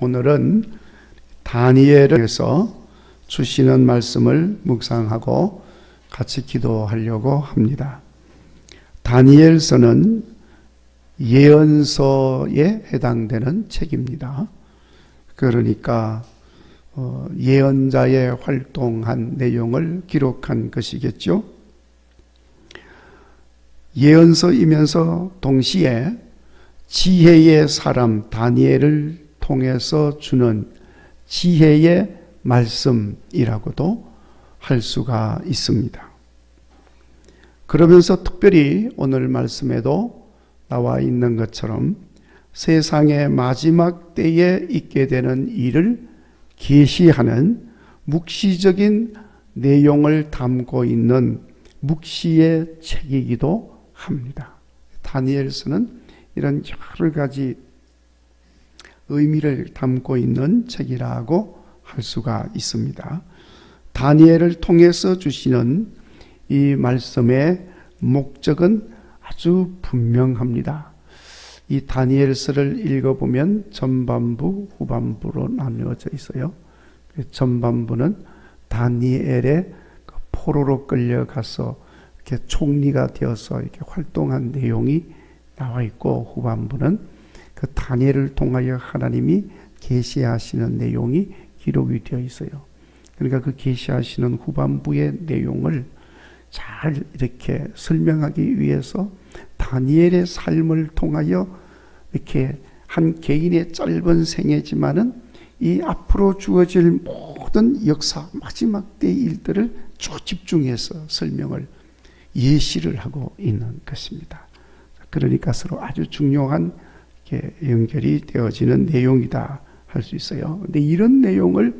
오늘은 다니엘에서 주시는 말씀을 묵상하고 같이 기도하려고 합니다. 다니엘서는 예언서에 해당되는 책입니다. 그러니까 어, 예언자의 활동한 내용을 기록한 것이겠죠. 예언서이면서 동시에 지혜의 사람 다니엘을 통해서 주는 지혜의 말씀이라고도 할 수가 있습니다. 그러면서 특별히 오늘 말씀에도 나와 있는 것처럼 세상의 마지막 때에 있게 되는 일을 계시하는 묵시적인 내용을 담고 있는 묵시의 책이기도 합니다. 다니엘서는 이런 여러 가지 의미를 담고 있는 책이라고 할 수가 있습니다. 다니엘을 통해서 주시는 이 말씀의 목적은 아주 분명합니다. 이 다니엘서를 읽어보면 전반부, 후반부로 나누어져 있어요. 전반부는 다니엘의 그 포로로 끌려가서 이렇게 총리가 되어서 이렇게 활동한 내용이 나와 있고 후반부는 그 다니엘을 통하여 하나님이 계시하시는 내용이 기록이 되어 있어요. 그러니까 그 계시하시는 후반부의 내용을 잘 이렇게 설명하기 위해서 다니엘의 삶을 통하여 이렇게 한 개인의 짧은 생애지만은 이 앞으로 주어질 모든 역사 마지막 때 일들을 쭉 집중해서 설명을 예시를 하고 있는 것입니다. 그러니까 서로 아주 중요한 연결이 되어지는 내용이다 할 수 있어요. 근데 이런 내용을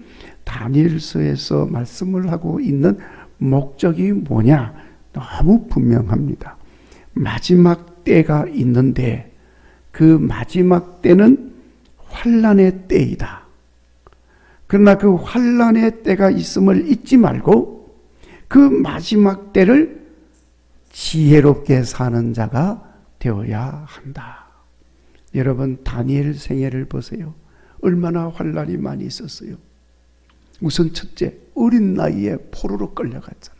다니엘서에서 말씀을 하고 있는 목적이 뭐냐? 너무 분명합니다. 마지막 때가 있는데 그 마지막 때는 환란의 때이다. 그러나 그 환란의 때가 있음을 잊지 말고 그 마지막 때를 지혜롭게 사는 자가 되어야 한다. 여러분 다니엘 생애를 보세요. 얼마나 환란이 많이 있었어요. 우선 첫째 어린 나이에 포로로 끌려갔잖아.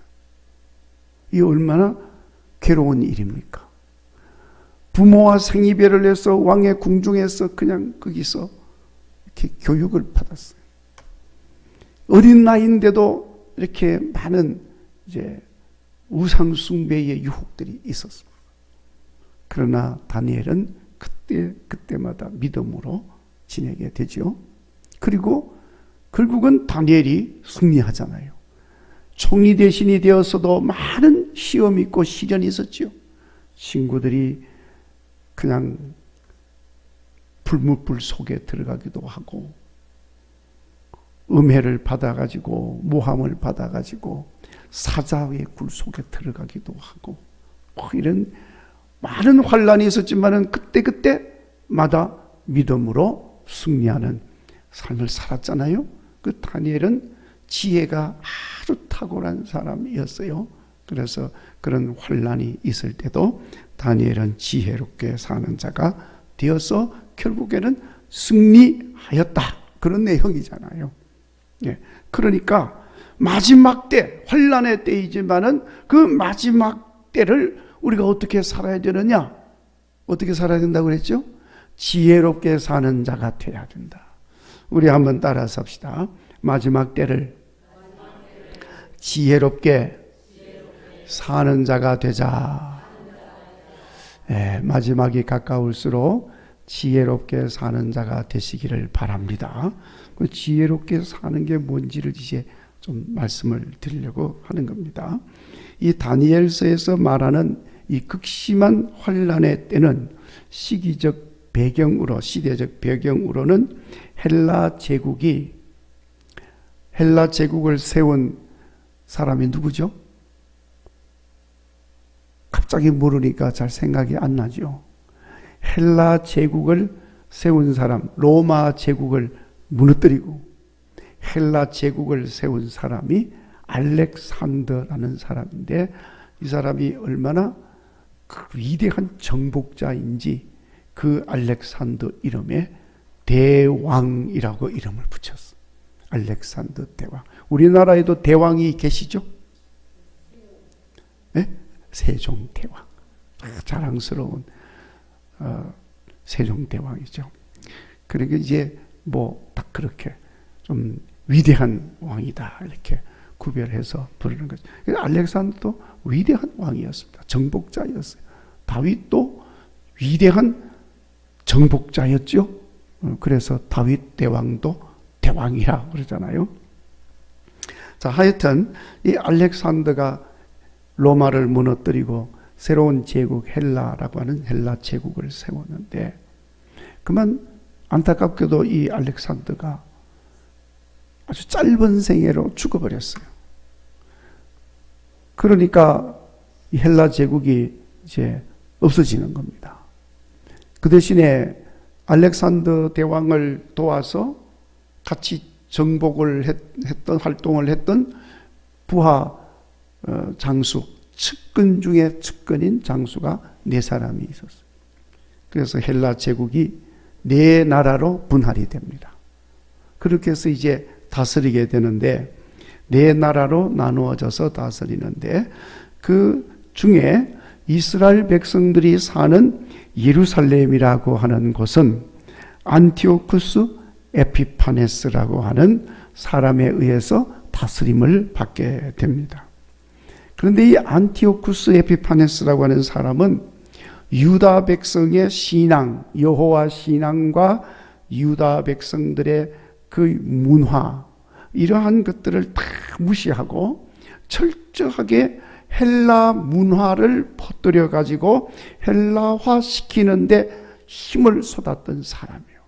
이 얼마나 괴로운 일입니까? 부모와 생이별을 해서 왕의 궁중에서 그냥 거기서 이렇게 교육을 받았어요. 어린 나이인데도 이렇게 많은 이제 우상 숭배의 유혹들이 있었습니다. 그러나 다니엘은 그때 그때마다 믿음으로 지내게 되죠. 그리고 결국은 다니엘이 승리하잖아요. 총리 대신이 되어서도 많은 시험이 있고 시련이 있었죠. 친구들이 그냥 불무불 속에 들어가기도 하고 음해를 받아가지고 모함을 받아가지고 사자의 굴 속에 들어가기도 하고 뭐 이런 많은 환란이 있었지만은 그때 그때마다 믿음으로 승리하는 삶을 살았잖아요. 그 다니엘은 지혜가 아주 탁월한 사람이었어요. 그래서 그런 환란이 있을 때도 다니엘은 지혜롭게 사는 자가 되어서 결국에는 승리하였다. 그런 내용이잖아요. 예. 그러니까 마지막 때 환란의 때이지만은 그 마지막 때를 우리가 어떻게 살아야 되느냐? 어떻게 살아야 된다고 그랬죠? 지혜롭게 사는 자가 되어야 된다. 우리 한번 따라서 합시다. 마지막 때를 지혜롭게 사는 자가 되자. 네, 마지막이 가까울수록 지혜롭게 사는 자가 되시기를 바랍니다. 그 지혜롭게 사는 게 뭔지를 이제 좀 말씀을 드리려고 하는 겁니다. 이 다니엘서에서 말하는 이 극심한 환란의 때는 시기적 배경으로 시대적 배경으로는 헬라 제국이 헬라 제국을 세운 사람이 누구죠? 갑자기 모르니까 잘 생각이 안 나죠. 헬라 제국을 세운 사람, 로마 제국을 무너뜨리고 헬라 제국을 세운 사람이 알렉산더라는 사람인데 이 사람이 얼마나 그 위대한 정복자인지 그 알렉산더 이름에 대왕이라고 이름을 붙였어. 알렉산더 대왕. 우리나라에도 대왕이 계시죠? 네? 세종 대왕. 아, 자랑스러운 어, 세종 대왕이죠. 그러니까 이제 뭐 딱 그렇게 좀 위대한 왕이다 이렇게 구별해서 부르는 거죠. 알렉산더도 위대한 왕이었습니다. 정복자였어요. 다윗도 위대한 정복자였죠. 어, 그래서 다윗 대왕도 대왕이라 그러잖아요. 자, 하여튼 이 알렉산더가 로마를 무너뜨리고 새로운 제국 헬라라고 하는 헬라 제국을 세웠는데 그만 안타깝게도 이 알렉산더가 아주 짧은 생애로 죽어버렸어요. 그러니까 이 헬라 제국이 이제 없어지는 겁니다. 그 대신에 알렉산더 대왕을 도와서 같이 정복을 했, 던 활동을 했던 부하 어, 장수 측근 중에 측근인 장수가 네 사람이 있었어요. 그래서 헬라 제국이 네 나라로 분할이 됩니다. 그렇게 해서 이제 다스리게 되는데 네 나라로 나누어져서 다스리는데 그 중에 이스라엘 백성들이 사는 예루살렘이라고 하는 곳은 안티오쿠스 에피파네스라고 하는 사람에 의해서 다스림을 받게 됩니다. 그런데 이 안티오쿠스 에피파네스라고 하는 사람은 유다 백성의 신앙, 여호와 신앙과 유다 백성들의 그 문화, 이러한 것들을 다 무시하고 철저하게 헬라 문화를 퍼뜨려 가지고 헬라화 시키는데 힘을 쏟았던 사람이에요.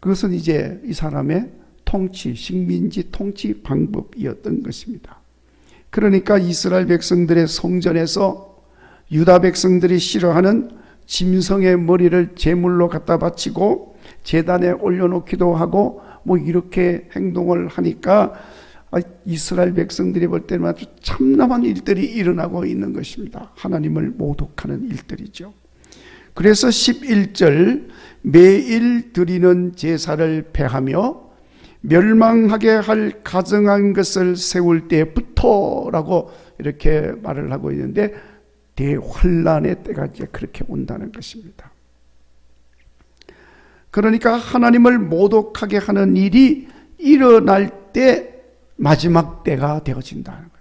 그것은 이제 이 사람의 통치, 식민지 통치 방법이었던 것입니다. 그러니까 이스라엘 백성들의 성전에서 유다 백성들이 싫어하는 짐승의 머리를 제물로 갖다 바치고 재단에 올려놓기도 하고 뭐 이렇게 행동을 하니까 아, 이스라엘 백성들이 볼 때는 아주 참남한 일들이 일어나고 있는 것입니다. 하나님을 모독하는 일들이죠. 그래서 11절 매일 드리는 제사를 패하며 멸망하게 할 가정한 것을 세울 때부터라고 이렇게 말을 하고 있는데 대환란의 때가 이제 그렇게 온다는 것입니다. 그러니까 하나님을 모독하게 하는 일이 일어날 때 마지막 때가 되어진다는 거예요.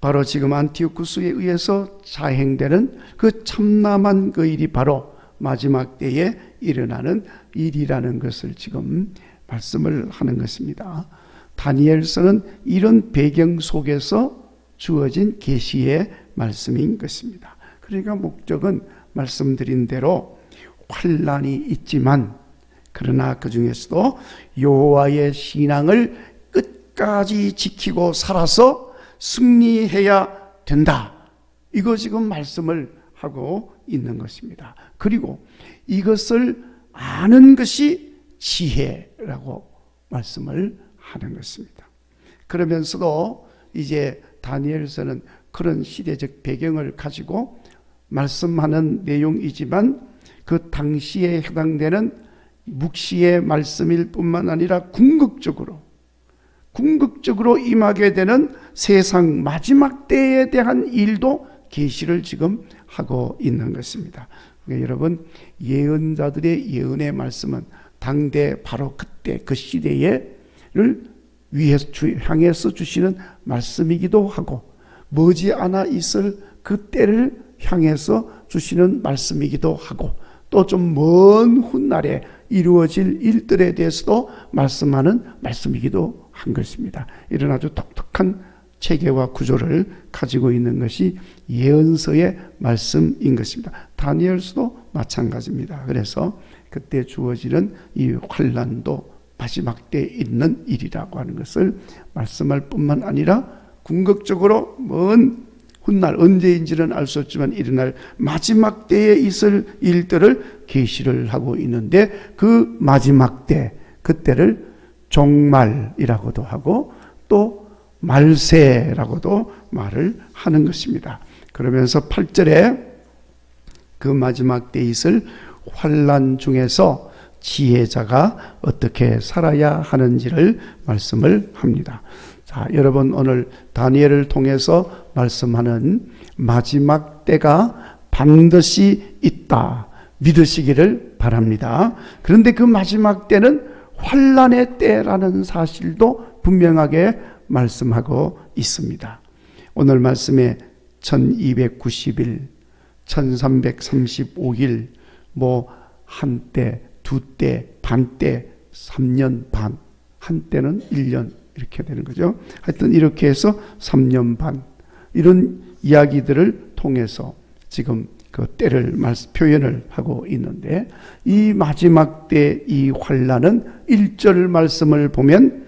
바로 지금 안티오쿠스에 의해서 자행되는 그 참남한 그 일이 바로 마지막 때에 일어나는 일이라는 것을 지금 말씀을 하는 것입니다. 다니엘서는 이런 배경 속에서 주어진 계시의 말씀인 것입니다. 그러니까 목적은 말씀드린 대로 환란이 있지만 그러나 그 중에서도 여호와의 신앙을 끝까지 지키고 살아서 승리해야 된다. 이거 지금 말씀을 하고 있는 것입니다. 그리고 이것을 아는 것이 지혜라고 말씀을 하는 것입니다. 그러면서도 이제 다니엘서는 그런 시대적 배경을 가지고 말씀하는 내용이지만 그 당시에 해당되는 묵시의 말씀일 뿐만 아니라 궁극적으로 궁극적으로 임하게 되는 세상 마지막 때에 대한 일도 계시를 지금 하고 있는 것입니다. 그러니까 여러분 예언자들의 예언의 말씀은 당대 바로 그때 그 시대에를 위해서 향해서 주시는 말씀이기도 하고 머지않아 있을 그 때를 향해서 주시는 말씀이기도 하고 또 좀 먼 훗날에 이루어질 일들에 대해서도 말씀하는 말씀이기도 한 것입니다. 이런 아주 독특한 체계와 구조를 가지고 있는 것이 예언서의 말씀인 것입니다. 다니엘서도 마찬가지입니다. 그래서 그때 주어지는 이 환란도 마지막 때 있는 일이라고 하는 것을 말씀할 뿐만 아니라 궁극적으로 먼 훗날 언제인지는 알 수 없지만 일어날 마지막 때에 있을 일들을 계시를 하고 있는데 그 마지막 때 그때를 종말이라고도 하고 또 말세라고도 말을 하는 것입니다. 그러면서 8절에 그 마지막 때 있을 환란 중에서 지혜자가 어떻게 살아야 하는지를 말씀을 합니다. 자, 여러분 오늘 다니엘을 통해서 말씀하는 마지막 때가 반드시 있다. 믿으시기를 바랍니다. 그런데 그 마지막 때는 환란의 때라는 사실도 분명하게 말씀하고 있습니다. 오늘 말씀에 1290일, 1335일, 뭐 한 때, 두 때, 반 때, 3년 반, 한 때는 1년 이렇게 되는 거죠. 하여튼 이렇게 해서 3년 반 이런 이야기들을 통해서 지금 그 때를 말씀, 표현을 하고 있는데 이 마지막 때 이 환란은 1절 말씀을 보면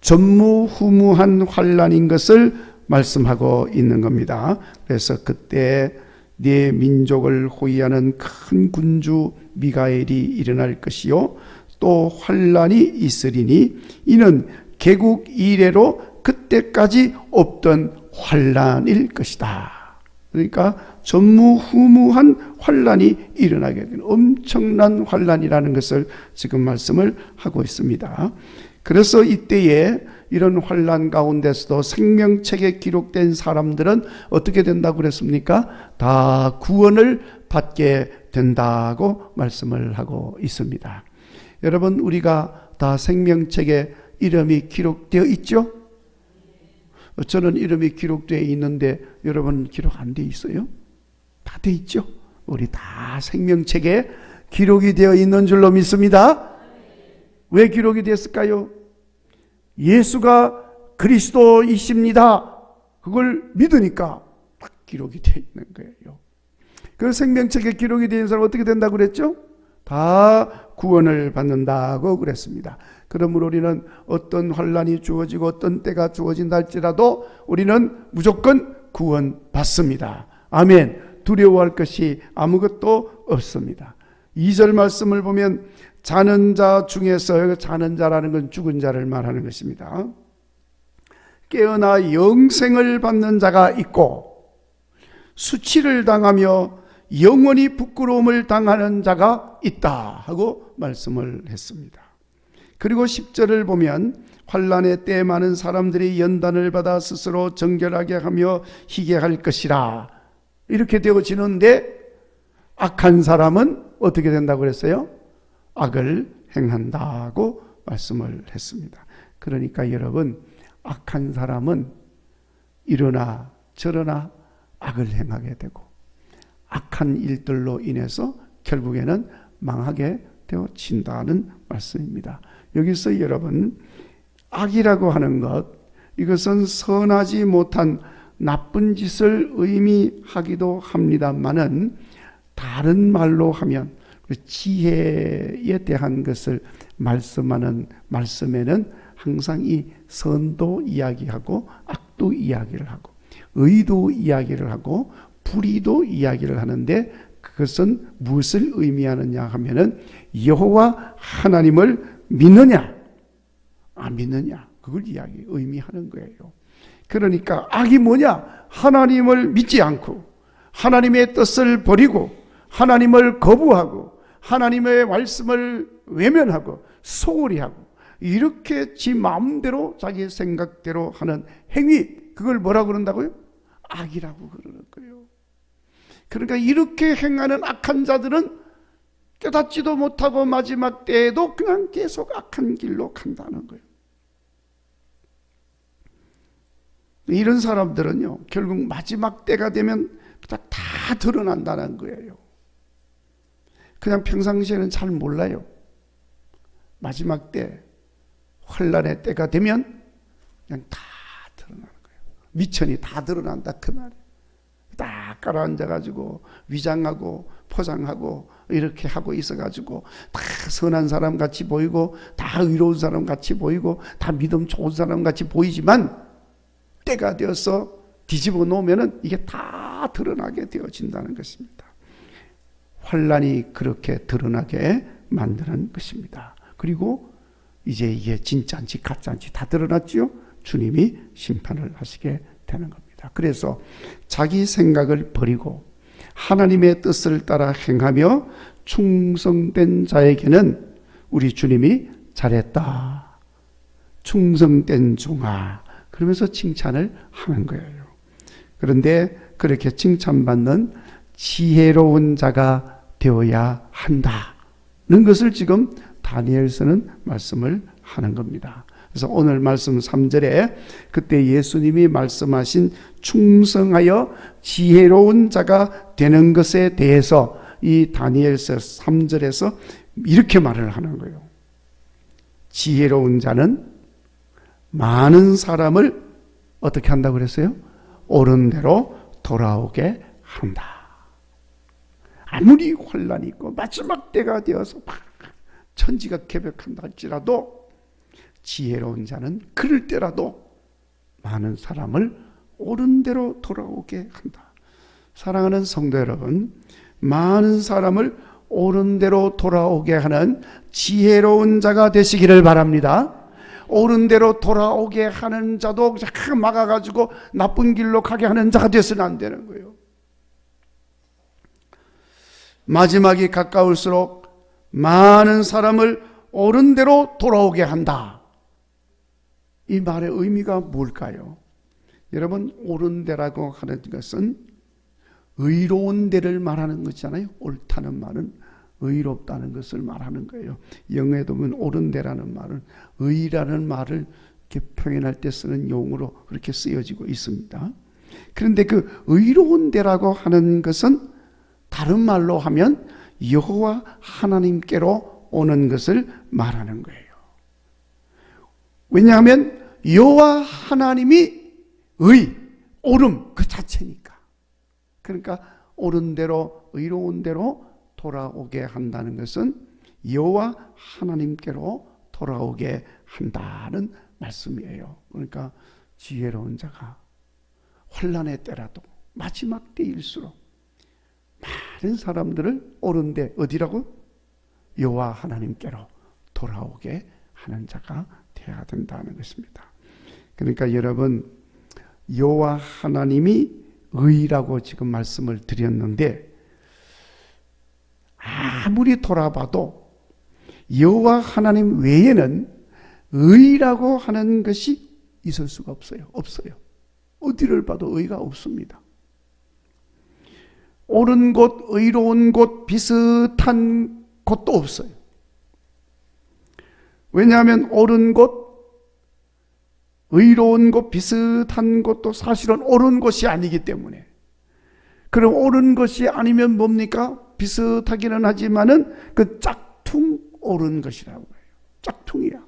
전무후무한 환란인 것을 말씀하고 있는 겁니다. 그래서 그때 네 민족을 호위하는 큰 군주 미가엘이 일어날 것이요 또 환란이 있으리니 이는 개국 이래로 그때까지 없던 환란일 것이다. 그러니까 전무후무한 환란이 일어나게 되는 엄청난 환란이라는 것을 지금 말씀을 하고 있습니다. 그래서 이때에 이런 환란 가운데서도 생명책에 기록된 사람들은 어떻게 된다고 그랬습니까? 다 구원을 받게 된다고 말씀을 하고 있습니다. 여러분 우리가 다 생명책에 이름이 기록되어 있죠? 저는 이름이 기록되어 있는데 여러분 기록 안 돼 있어요? 다 돼 있죠? 우리 다 생명책에 기록이 되어 있는 줄로 믿습니다. 왜 기록이 됐을까요? 예수가 그리스도이십니다. 그걸 믿으니까 딱 기록이 되어 있는 거예요. 그 생명책에 기록이 되는 사람 어떻게 된다고 그랬죠? 다 구원을 받는다고 그랬습니다. 그러므로 우리는 어떤 환란이 주어지고 어떤 때가 주어진다 할지라도 우리는 무조건 구원 받습니다. 아멘. 두려워할 것이 아무것도 없습니다. 2절 말씀을 보면 자는 자 중에서 자는 자라는 건 죽은 자를 말하는 것입니다. 깨어나 영생을 받는 자가 있고 수치를 당하며 영원히 부끄러움을 당하는 자가 있다 하고 말씀을 했습니다. 그리고 10절을 보면 환란의 때 많은 사람들이 연단을 받아 스스로 정결하게 하며 희게 할 것이라 이렇게 되어지는데 악한 사람은 어떻게 된다고 그랬어요? 악을 행한다고 말씀을 했습니다. 그러니까 여러분 악한 사람은 이러나 저러나 악을 행하게 되고 악한 일들로 인해서 결국에는 망하게 되어진다는 말씀입니다. 여기서 여러분 악이라고 하는 것 이것은 선하지 못한 나쁜 짓을 의미하기도 합니다만은 다른 말로 하면 그 지혜에 대한 것을 말씀하는 말씀에는 항상 이 선도 이야기하고 악도 이야기를 하고 의도 이야기를 하고 불의도 이야기를 하는데 그것은 무엇을 의미하느냐 하면은 여호와 하나님을 믿느냐 안 믿느냐 그걸 이야기 의미하는 거예요. 그러니까 악이 뭐냐 하나님을 믿지 않고 하나님의 뜻을 버리고 하나님을 거부하고 하나님의 말씀을 외면하고 소홀히 하고 이렇게 지 마음대로 자기 생각대로 하는 행위 그걸 뭐라고 그런다고요? 악이라고 그러는 거예요. 그러니까 이렇게 행하는 악한 자들은 깨닫지도 못하고 마지막 때에도 그냥 계속 악한 길로 간다는 거예요. 이런 사람들은요, 결국 마지막 때가 되면 다 드러난다는 거예요. 그냥 평상시에는 잘 몰라요. 마지막 때, 환란의 때가 되면 그냥 다 드러나는 거예요. 미천이 다 드러난다 그 말이에요. 딱 깔아앉아가지고 위장하고 포장하고 이렇게 하고 있어가지고 다 선한 사람 같이 보이고 다 의로운 사람 같이 보이고 다 믿음 좋은 사람 같이 보이지만 때가 되어서 뒤집어 놓으면은 이게 다 드러나게 되어진다는 것입니다. 환란이 그렇게 드러나게 만드는 것입니다. 그리고 이제 이게 진짜인지 가짜인지 다 드러났죠. 주님이 심판을 하시게 되는 겁니다. 그래서 자기 생각을 버리고 하나님의 뜻을 따라 행하며 충성된 자에게는 우리 주님이 잘했다. 충성된 종아. 그러면서 칭찬을 하는 거예요. 그런데 그렇게 칭찬받는 지혜로운 자가 되어야 한다는 것을 지금 다니엘서는 말씀을 하는 겁니다. 그래서 오늘 말씀 3절에 그때 예수님이 말씀하신 충성하여 지혜로운 자가 되는 것에 대해서 이 다니엘서 3절에서 이렇게 말을 하는 거예요. 지혜로운 자는 많은 사람을 어떻게 한다고 그랬어요? 옳은 대로 돌아오게 한다. 아무리 혼란이 있고 마지막 때가 되어서 막 천지가 개벽한다 할지라도 지혜로운 자는 그럴 때라도 많은 사람을 옳은 대로 돌아오게 한다. 사랑하는 성도 여러분, 많은 사람을 옳은 대로 돌아오게 하는 지혜로운 자가 되시기를 바랍니다. 옳은 대로 돌아오게 하는 자도 자꾸 막아가지고 나쁜 길로 가게 하는 자가 되서는 안 되는 거예요. 마지막이 가까울수록 많은 사람을 옳은 대로 돌아오게 한다. 이 말의 의미가 뭘까요? 여러분, 옳은 대라고 하는 것은 의로운 대를 말하는 것이잖아요. 옳다는 말은 의롭다는 것을 말하는 거예요. 영어에도 보면 옳은 대라는 말은 의라는 말을 이렇게 표현할 때 쓰는 용어로 그렇게 쓰여지고 있습니다. 그런데 그 의로운 대라고 하는 것은 다른 말로 하면 여호와 하나님께로 오는 것을 말하는 거예요. 왜냐하면 여호와 하나님이 의, 옳음 그 자체니까. 그러니까 옳은 대로 의로운 대로 돌아오게 한다는 것은 여호와 하나님께로 돌아오게 한다는 말씀이에요. 그러니까 지혜로운 자가 혼란의 때라도 마지막 때일수록 많은 사람들을 옳은데 어디라고 여호와 하나님께로 돌아오게 하는 자가 되어야 된다는 것입니다. 그러니까 여러분 여호와 하나님이 의라고 지금 말씀을 드렸는데 아무리 돌아봐도 여호와 하나님 외에는 의라고 하는 것이 있을 수가 없어요. 없어요. 어디를 봐도 의가 없습니다. 옳은 곳, 의로운 곳, 비슷한 곳도 없어요. 왜냐하면 옳은 곳, 의로운 곳, 비슷한 곳도 사실은 옳은 곳이 아니기 때문에. 그럼 옳은 것이 아니면 뭡니까? 비슷하기는 하지만은 그 짝퉁 옳은 것이라고 해요. 짝퉁이야.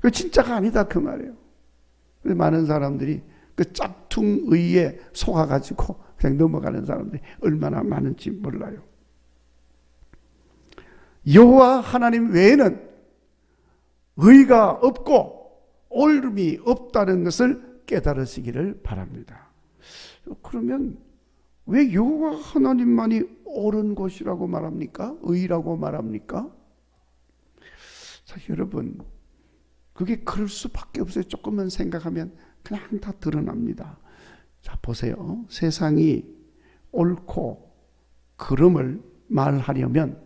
그 진짜가 아니다 그 말이에요. 많은 사람들이 그 짝퉁 의에 속아가지고 그냥 넘어가는 사람들이 얼마나 많은지 몰라요. 여호와 하나님 외에는 의가 없고 옳음이 없다는 것을 깨달으시기를 바랍니다. 그러면 왜 여호와 하나님만이 옳은 것이라고 말합니까? 의라고 말합니까? 자, 여러분, 그게 그럴 수밖에 없어요. 조금만 생각하면 그냥 다 드러납니다. 자, 보세요. 세상이 옳고 그름을 말하려면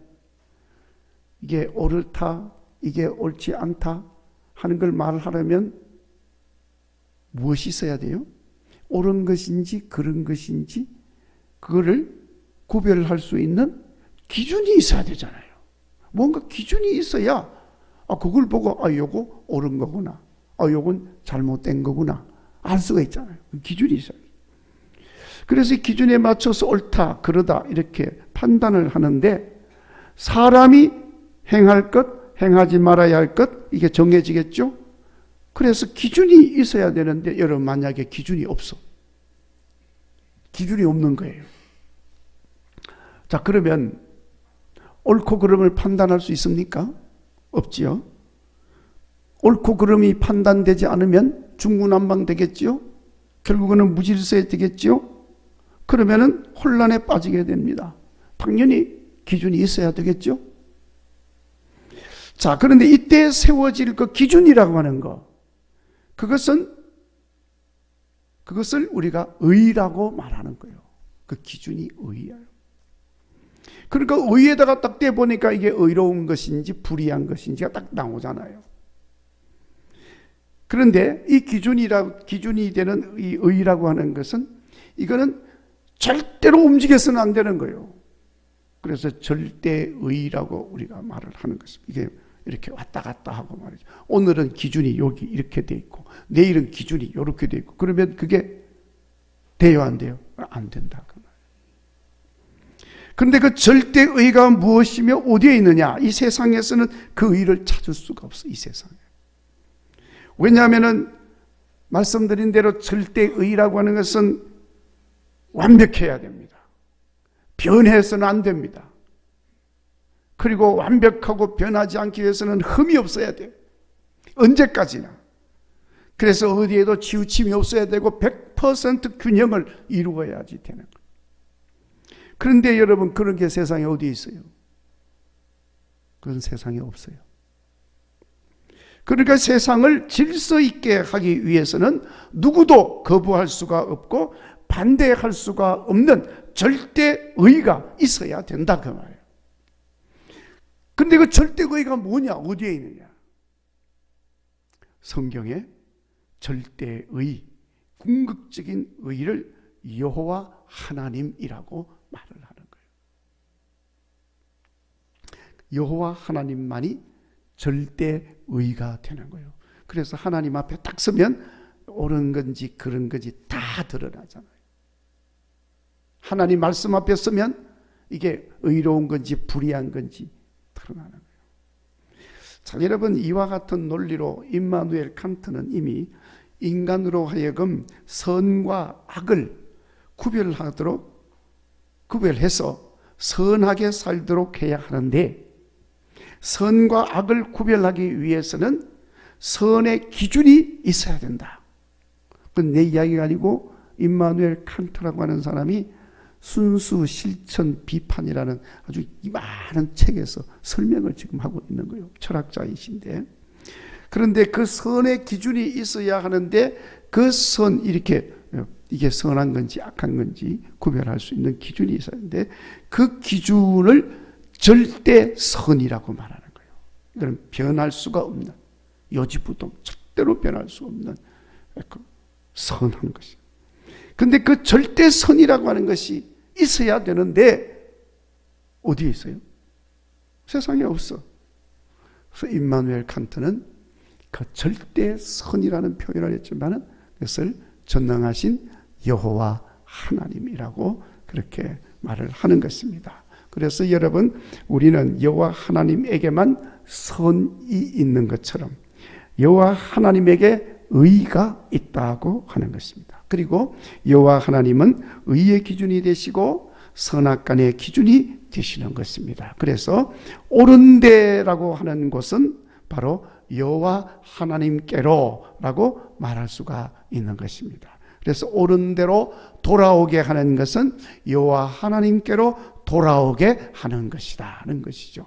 이게 옳다, 이게 옳지 않다 하는 걸 말하려면 무엇이 있어야 돼요? 옳은 것인지 그런 것인지 그거를 구별할 수 있는 기준이 있어야 되잖아요. 뭔가 기준이 있어야 아 그걸 보고 아 요거 옳은 거구나. 아 요건 잘못된 거구나. 알 수가 있잖아요. 그 기준이 있어요. 그래서 이 기준에 맞춰서 옳다, 그러다 이렇게 판단을 하는데 사람이 행할 것, 행하지 말아야 할 것, 이게 정해지겠죠? 그래서 기준이 있어야 되는데 여러분 만약에 기준이 없어. 기준이 없는 거예요. 자, 그러면 옳고 그름을 판단할 수 있습니까? 없지요. 옳고 그름이 판단되지 않으면 중구난방 되겠지요. 결국은 무질서에 되겠지요. 그러면은 혼란에 빠지게 됩니다. 당연히 기준이 있어야 되겠죠. 자, 그런데 이때 세워질 그 기준이라고 하는 거, 그것은, 그것을 우리가 의라고 말하는 거예요. 그 기준이 의예요. 그러니까 의에다가 딱 떼보니까 이게 의로운 것인지 불의한 것인지가 딱 나오잖아요. 그런데 이 기준이라, 기준이 되는 이 의라고 하는 것은 이거는 절대로 움직여서는 안 되는 거예요. 그래서 절대의라고 우리가 말을 하는 것입니다. 이게 이렇게 왔다 갔다 하고 말이죠. 오늘은 기준이 여기 이렇게 돼 있고, 내일은 기준이 이렇게 돼 있고, 그러면 그게 돼요, 안 돼요? 안 된다. 그 말. 그런데 그 절대 의가 무엇이며 어디에 있느냐? 이 세상에서는 그 의를 찾을 수가 없어, 이 세상에. 왜냐하면은 말씀드린 대로 절대 의라고 하는 것은 완벽해야 됩니다. 변해서는 안 됩니다. 그리고 완벽하고 변하지 않기 위해서는 흠이 없어야 돼요. 언제까지나. 그래서 어디에도 치우침이 없어야 되고 100% 균형을 이루어야지 되는 거예요. 그런데 여러분 그런 게 세상에 어디 있어요? 그런 세상에 없어요. 그러니까 세상을 질서 있게 하기 위해서는 누구도 거부할 수가 없고 반대할 수가 없는 절대 의가 있어야 된다 그 말이에요. 근데 그 절대의가 뭐냐? 어디에 있느냐? 성경에 절대의 궁극적인 의를 여호와 하나님이라고 말을 하는 거예요. 여호와 하나님만이 절대의가 되는 거예요. 그래서 하나님 앞에 딱 서면 옳은 건지 그런 건지 다 드러나잖아요. 하나님 말씀 앞에 서면 이게 의로운 건지 불의한 건지 드러나는 거예요. 자, 여러분 이와 같은 논리로 임마누엘 칸트는 이미 인간으로 하여금 선과 악을 구별하도록 구별해서 선하게 살도록 해야 하는데 선과 악을 구별하기 위해서는 선의 기준이 있어야 된다. 그건 내 이야기가 아니고 임마누엘 칸트라고 하는 사람이 순수 실천 비판이라는 아주 많은 책에서 설명을 지금 하고 있는 거예요. 철학자이신데. 그런데 그 선의 기준이 있어야 하는데 그 선 이렇게 이게 선한 건지 악한 건지 구별할 수 있는 기준이 있어야 하는데 그 기준을 절대 선이라고 말하는 거예요. 이거는 변할 수가 없는 요지부동 절대로 변할 수 없는 그 선한 것이. 근데 그 절대 선이라고 하는 것이 있어야 되는데 어디에 있어요? 세상에 없어. 그래서 임마누엘 칸트는 그 절대 선이라는 표현을 했지만은 그것을 전능하신 여호와 하나님이라고 그렇게 말을 하는 것입니다. 그래서 여러분 우리는 여호와 하나님에게만 선이 있는 것처럼 여호와 하나님에게 의가 있다고 하는 것입니다. 그리고 여호와 하나님은 의의 기준이 되시고 선악간의 기준이 되시는 것입니다. 그래서 옳은데라고 하는 것은 바로 여호와 하나님께로라고 말할 수가 있는 것입니다. 그래서 옳은 대로 돌아오게 하는 것은 여호와 하나님께로 돌아오게 하는 것이다는 것이죠.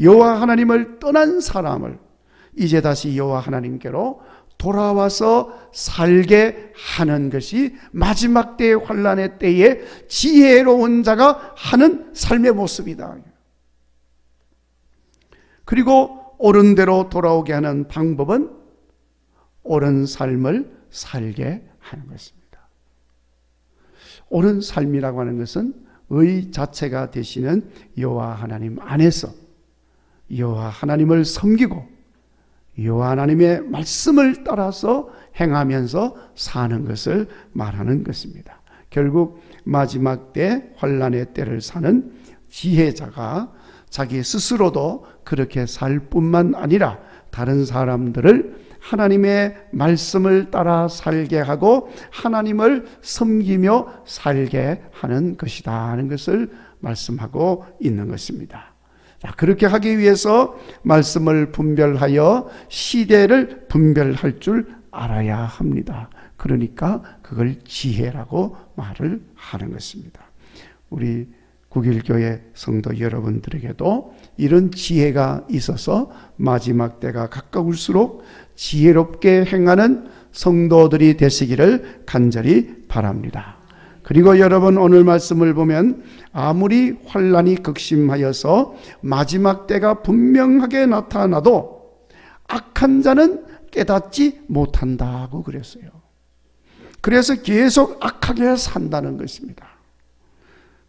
여호와 하나님을 떠난 사람을 이제 다시 여호와 하나님께로 돌아와서 살게 하는 것이 마지막 때의 환란의 때에 지혜로운 자가 하는 삶의 모습이다. 그리고 옳은 대로 돌아오게 하는 방법은 옳은 삶을 살게 하는 것입니다. 옳은 삶이라고 하는 것은 의 자체가 되시는 여호와 하나님 안에서 여호와 하나님을 섬기고 여호와 하나님의 말씀을 따라서 행하면서 사는 것을 말하는 것입니다. 결국 마지막 때 환란의 때를 사는 지혜자가 자기 스스로도 그렇게 살 뿐만 아니라 다른 사람들을 하나님의 말씀을 따라 살게 하고 하나님을 섬기며 살게 하는 것이다 하는 것을 말씀하고 있는 것입니다. 자, 그렇게 하기 위해서 말씀을 분별하여 시대를 분별할 줄 알아야 합니다. 그러니까 그걸 지혜라고 말을 하는 것입니다. 우리 국일교회 성도 여러분들에게도 이런 지혜가 있어서 마지막 때가 가까울수록 지혜롭게 행하는 성도들이 되시기를 간절히 바랍니다. 그리고 여러분 오늘 말씀을 보면 아무리 환란이 극심하여서 마지막 때가 분명하게 나타나도 악한 자는 깨닫지 못한다고 그랬어요. 그래서 계속 악하게 산다는 것입니다.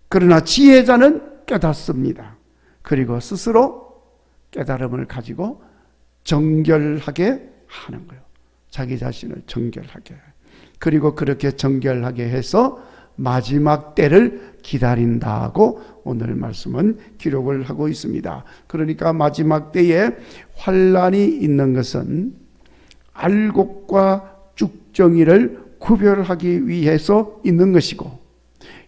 그러나 지혜자는 깨닫습니다. 그리고 스스로 깨달음을 가지고 정결하게 하는 거예요. 자기 자신을 정결하게. 그리고 그렇게 정결하게 해서 마지막 때를 기다린다고 오늘 말씀은 기록을 하고 있습니다. 그러니까 마지막 때에 환란이 있는 것은 알곡과 쭉정이를 구별하기 위해서 있는 것이고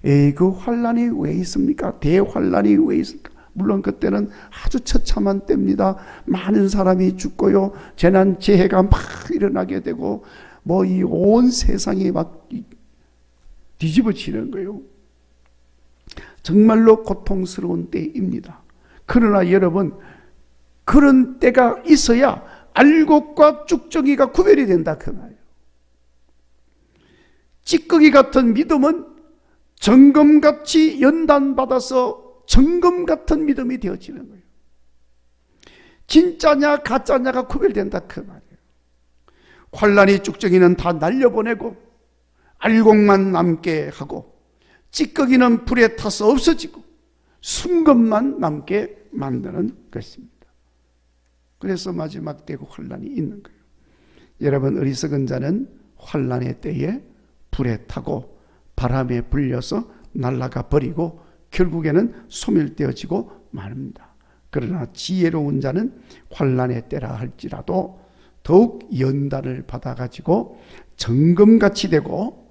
에이 그 환란이 왜 있습니까? 대환란이 왜 있습니까? 물론 그때는 아주 처참한 때입니다. 많은 사람이 죽고요. 재난 재해가 막 일어나게 되고 뭐 이 온 세상이 막 뒤집어지는 거예요. 정말로 고통스러운 때입니다. 그러나 여러분 그런 때가 있어야 알곡과 쭉정이가 구별이 된다 그 말이에요. 찌꺼기 같은 믿음은 정금같이 연단받아서 정금 같은 믿음이 되어지는 거예요. 진짜냐 가짜냐가 구별된다 그 말이에요. 환란이 쭉정이는 다 날려보내고 알곡만 남게 하고 찌꺼기는 불에 타서 없어지고 순 것만 남게 만드는 것입니다. 그래서 마지막 때고 환란이 있는 거예요. 여러분 어리석은 자는 환란의 때에 불에 타고 바람에 불려서 날아가 버리고 결국에는 소멸되어지고 마릅니다. 그러나 지혜로운 자는 환란의 때라 할지라도 더욱 연단을 받아가지고 정금같이 되고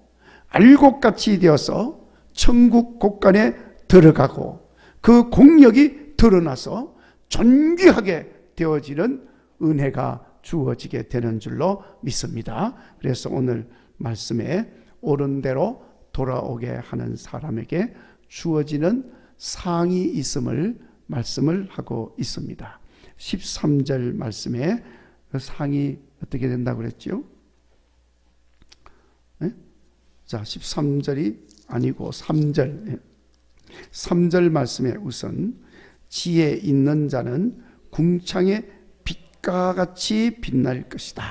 알곡같이 되어서 천국 곳간에 들어가고 그 공력이 드러나서 존귀하게 되어지는 은혜가 주어지게 되는 줄로 믿습니다. 그래서 오늘 말씀에 옳은 대로 돌아오게 하는 사람에게 주어지는 상이 있음을 말씀을 하고 있습니다. 13절 말씀에 그 상이 어떻게 된다고 그랬죠? 네? 자, 13절이 아니고 3절. 3절 말씀에 우선 지혜 있는 자는 궁창의 빛과 같이 빛날 것이다.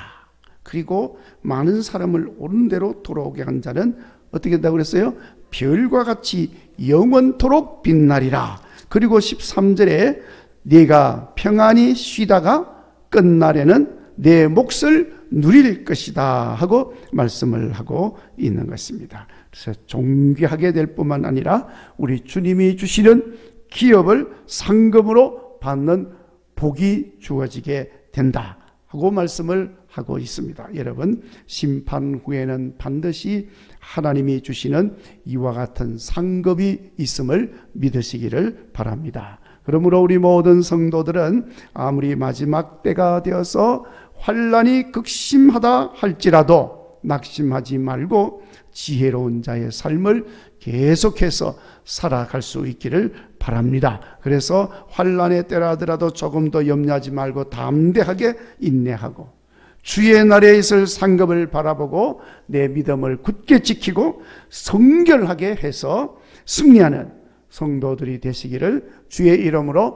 그리고 많은 사람을 옳은 대로 돌아오게 한 자는 어떻게 된다고 그랬어요? 별과 같이 영원토록 빛나리라. 그리고 13절에 네가 평안히 쉬다가 끝날에는 내 몫을 누릴 것이다 하고 말씀을 하고 있는 것입니다. 그래서 존귀하게 될 뿐만 아니라 우리 주님이 주시는 기업을 상급으로 받는 복이 주어지게 된다 하고 말씀을 하고 있습니다. 여러분 심판 후에는 반드시 하나님이 주시는 이와 같은 상급이 있음을 믿으시기를 바랍니다. 그러므로 우리 모든 성도들은 아무리 마지막 때가 되어서 환란이 극심하다 할지라도 낙심하지 말고 지혜로운 자의 삶을 계속해서 살아갈 수 있기를 바랍니다. 그래서 환란의 때라더라도 조금 더 염려하지 말고 담대하게 인내하고 주의 날에 있을 상급을 바라보고 내 믿음을 굳게 지키고 성결하게 해서 승리하는 성도들이 되시기를 주의 이름으로